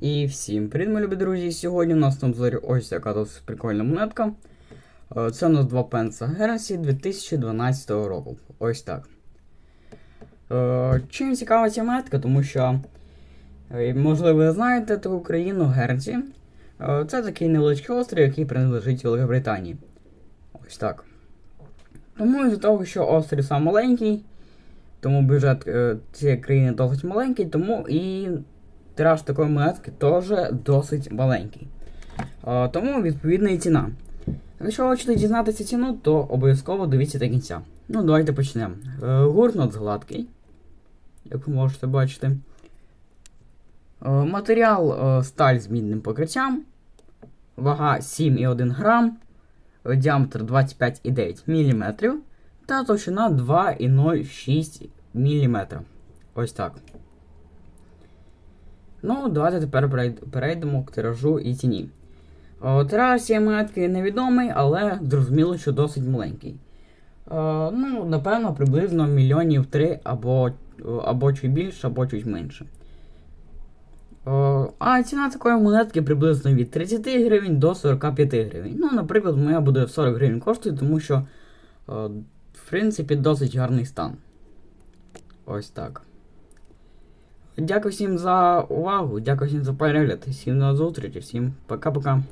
І всім привіт, мої любі друзі! Сьогодні у нас на обзорі ось така досить прикольна монетка. Е, Це у нас 2 пенса Герасі 2012 року. Ось так. Е, Чим цікава ця монетка, тому що, е, можливо, ви знаєте таку країну Гернсі. Е, Це такий невеличкий острів, який принадлежить Великобританії. Ось так. Тому із-за того, що острів сам маленький, тому бюджет цієї країни досить маленький, тому і тираж такої монетки теж досить маленький. Е, тому відповідна і ціна. Якщо хочете дізнатися ціну, то обов'язково дивіться до кінця. Ну, давайте почнемо. Е, гурт нот гладкий, як ви можете бачити. Е, матеріал е, сталь з мідним покриттям. Вага 7,1 грам. е, Діаметр 25,9 мм. Та товщина 2,06 мм. Ось так. Ну, давайте тепер перейдемо к тиражу і ціні. О, тираж цієї монетки невідомий, але зрозуміло, що досить маленький. О, ну, напевно, приблизно мільйонів 3 або, або чуть більше, або чуть менше. О, а ціна такої монетки приблизно від 30 гривень до 45 гривень. Ну, наприклад, моя буде 40 гривень коштує, тому що, в принципі, досить гарний стан. Ось так. Дякую всім за увагу, дякую всім за перегляд, всім до зустрічі, всім пока-пока.